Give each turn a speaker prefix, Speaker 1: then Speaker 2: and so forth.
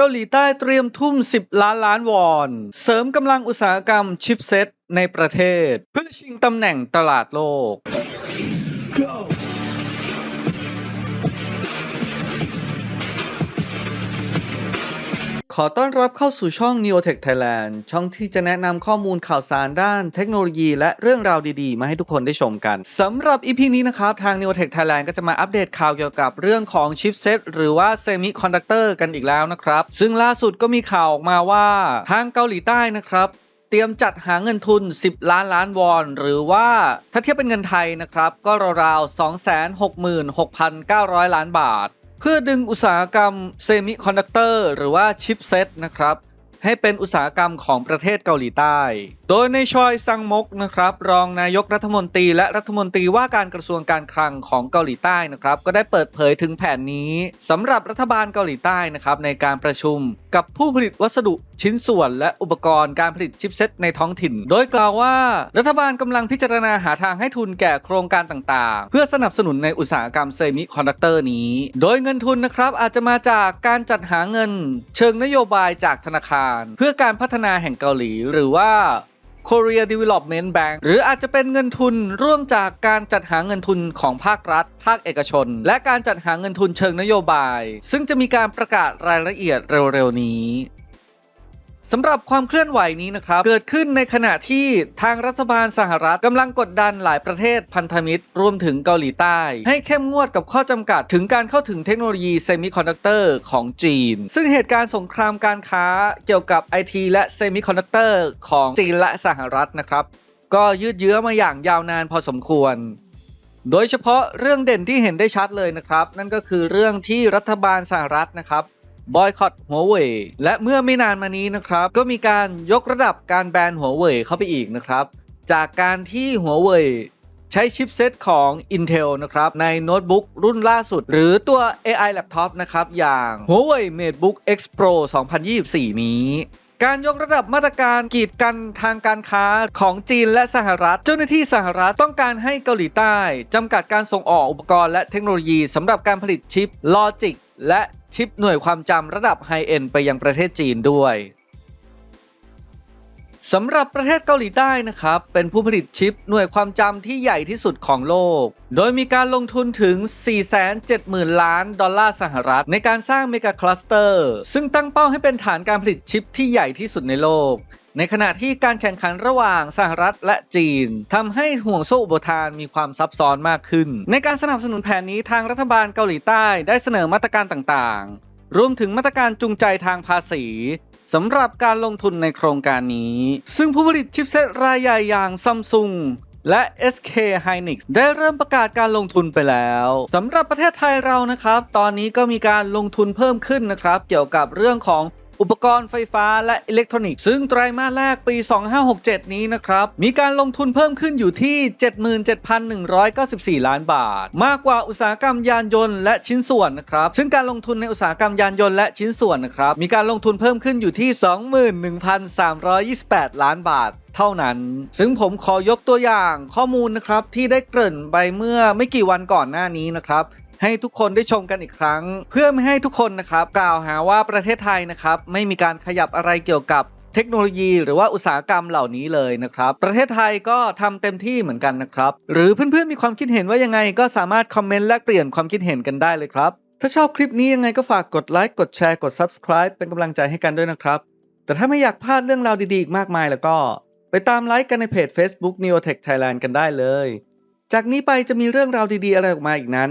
Speaker 1: เกาหลีใต้เตรียมทุ่ม 10 ล้านล้านวอน เสริมกำลังอุตสาหกรรมชิปเซตในประเทศ เพื่อชิงตำแหน่งตลาดโลก ขอต้อนรับเข้าสู่ช่อง Neotech Thailand ช่องที่จะแนะนำข้อมูลข่าวสารด้านเทคโนโลยี และเรื่องราวดีๆ มาให้ทุกคนได้ชมกันสำหรับ EP นี้นะครับ ทาง Neotech Thailand ก็จะมาอัปเดตข่าวเกี่ยวกับเรื่องของชิปเซตหรือว่าเซมิคอนดักเตอร์กันอีกแล้วนะครับ ซึ่งล่าสุดก็มีข่าวออกมาว่าทางเกาหลีใต้นะครับเตรียมจัดหาเงินทุน 10 ล้านล้านวอน หรือว่าถ้าเทียบเป็นเงินไทยนะครับ ก็ราวๆ 266,900 ล้านบาท เพื่อดึงอุตสาหกรรมเซมิคอนดักเตอร์หรือว่าชิปเซตนะครับ ให้เป็นอุตสาหกรรมของประเทศเกาหลีใต้ โดยในชอยซังมกนะครับรองนายกรัฐมนตรีและรัฐมนตรีว่าการกระทรวงการคลังของเกาหลีใต้นะครับก็ได้เปิดเผยถึงแผนนี้สำหรับรัฐบาลเกาหลีใต้นะครับในการประชุม กับผู้ผลิตวัสดุชิ้นส่วนและอุปกรณ์การผลิตชิปเซตในท้องถิ่น โดยกล่าวว่า รัฐบาลกำลังพิจารณาหาทางให้ทุนแก่โครงการต่างๆ เพื่อสนับสนุนในอุตสาหกรรมเซมิคอนดักเตอร์นี้ โดยเงินทุนนะครับอาจจะมาจากการจัดหาเงิน เชิงนโยบายจากธนาคาร เพื่อการพัฒนาแห่งเกาหลี หรือว่า Korea Development Bank หรืออาจจะเป็นเงินทุนร่วมจากการจัดหาเงินทุนของภาครัฐ ภาคเอกชน และการจัดหาเงินทุนเชิงนโยบาย ซึ่งจะมีการประกาศรายละเอียดเร็วๆนี้ สำหรับความเคลื่อนไหวนี้นะครับ เกิดขึ้นในขณะที่ทางรัฐบาลสหรัฐกำลังกดดันหลายประเทศพันธมิตร รวมถึงเกาหลีใต้ ให้เข้มงวดกับข้อจำกัดถึงการเข้าถึงเทคโนโลยีเซมิคอนดักเตอร์ของจีน ซึ่งเหตุการณ์สงครามการค้าเกี่ยวกับไอทีและเซมิคอนดักเตอร์ของจีนและสหรัฐนะครับ ก็ยืดเยื้อมาอย่างยาวนานพอสมควรโดยเฉพาะเรื่องเด่นที่เห็นได้ชัดเลยนะครับ นั่นก็คือเรื่องที่รัฐบาลสหรัฐนะครับ บอยคอตหัวเว่ยและเมื่อไม่นานมานี้นะครับ ก็มีการยกระดับการแบนหัวเว่ยเข้าไปอีกนะครับ จากการที่หัวเว่ยใช้ชิปเซตของ Intel นะครับ ในโน้ตบุ๊กรุ่นล่าสุด หรือตัว AI Laptop นะครับ อย่าง Huawei MateBook X Pro 2024 นี้ การยกระดับมาตรการกีดกันทางการค้าของจีนและสหรัฐ เจ้าหน้าที่สหรัฐต้องการให้เกาหลีใต้จำกัดการส่งออกอุปกรณ์และเทคโนโลยีสำหรับการผลิตชิปลอจิกและชิปหน่วยความจำระดับไฮเอ็นไปยังประเทศจีนด้วย สำหรับประเทศเกาหลีใต้นะครับ เป็นผู้ผลิตชิปหน่วยความจำที่ใหญ่ที่สุดของโลก โดยมีการลงทุนถึง 470,000 ล้านดอลลาร์สหรัฐ ในการสร้างเมกะคลัสเตอร์ ซึ่งตั้งเป้าให้เป็นฐานการผลิตชิปที่ใหญ่ที่สุดในโลก ในขณะที่การแข่งขันระหว่างสหรัฐและจีนทำให้ห่วงโซ่อุปทานมีความซับซ้อนมากขึ้น ในการสนับสนุนแผนนี้ทางรัฐบาลเกาหลีใต้ได้เสนอมาตรการต่างๆ รวมถึงมาตรการจูงใจทางภาษี สำหรับการลงทุนในโครงการนี้ ซึ่งผู้ผลิตชิปเซตรายใหญ่อย่างซัมซุงและ SK Hynix ได้เริ่มประกาศการลงทุนไปแล้วสำหรับประเทศไทยเรานะครับ ตอนนี้ก็มีการลงทุนเพิ่มขึ้นนะครับ เกี่ยวกับเรื่องของ อุปกรณ์ไฟฟ้าและอิเล็กทรอนิกส์ซึ่งไตรมาสแรกปี 2567 นี้นะครับ มีการลงทุนเพิ่มขึ้นอยู่ที่ 77,194 ล้านบาท มากกว่าอุตสาหกรรมยานยนต์และชิ้นส่วนนะครับซึ่งการลงทุนในอุตสาหกรรมยานยนต์และชิ้นส่วนนะครับมีการลงทุนเพิ่มขึ้นอยู่ที่ 21,328 ล้านบาทเท่านั้น ซึ่งผมขอยกตัวอย่างข้อมูลนะครับที่ได้เกริ่นไปเมื่อไม่กี่วันก่อนหน้านี้นะครับ ให้ทุกคนได้ชมกันอีกครั้ง เพื่อไม่ให้ทุกคนนะครับกล่าวหาว่าประเทศไทยนะครับไม่มีการขยับอะไรเกี่ยวกับเทคโนโลยีหรือว่าอุตสาหกรรมเหล่านี้เลยนะครับ ประเทศไทยก็ทำเต็มที่เหมือนกันนะครับ หรือเพื่อนๆมีความคิดเห็นว่ายังไงก็สามารถคอมเมนต์แลกเปลี่ยนความคิดเห็นกันได้เลยครับ ถ้าชอบคลิปนี้ยังไงก็ฝากกดไลค์กดแชร์กด Subscribe เป็นกำลังใจให้กันด้วยนะครับ แต่ถ้าไม่อยากพลาดเรื่องราวดีๆอีกมากมายแล้วก็ ไปตามไลค์กันในเพจ Facebook Neotech Thailand กันได้เลย จากนี้ไปจะมีเรื่องราวดีๆอะไรออกมาอีกนั้น